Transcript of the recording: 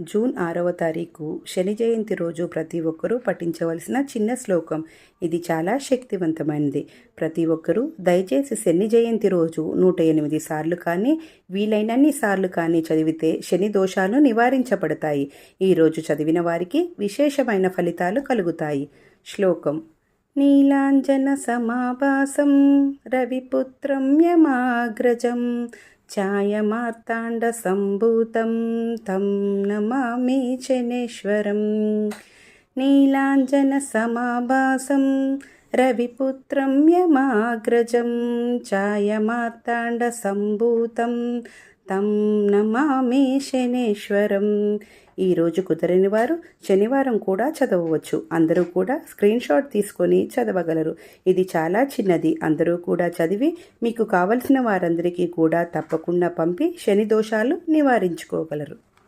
June ఆరవ తారీఖు శని జయంతి రోజు ప్రతి ఒక్కరూ పఠించవలసిన చిన్న శ్లోకం. ఇది చాలా శక్తివంతమైనది. ప్రతి ఒక్కరూ దయచేసి శని జయంతి రోజు నూట ఎనిమిది సార్లు కానీ వీలైనన్ని సార్లు కానీ చదివితే శని దోషాలు నివారించబడతాయి. ఈరోజు చదివిన వారికి విశేషమైన ఫలితాలు కలుగుతాయి. శ్లోకం नीलाञ्जनसमाभासं रविपुत्रं यमाग्रजं माग्रजं तं नमामि जनेश्वरं नीलाञ्जनसमाभासं रविपुत्रं यमाग्रजं माग्रजं తం నమామి శనేశ్వరం. ఈరోజు కుదరని వారు శనివారం కూడా చదవవచ్చు. అందరూ కూడా స్క్రీన్ షాట్ తీసుకొని చదవగలరు. ఇది చాలా చిన్నది. అందరూ కూడా చదివి మీకు కావలసిన వారందరికీ కూడా తప్పకుండా పంపి శని దోషాలు నివారించుకోగలరు.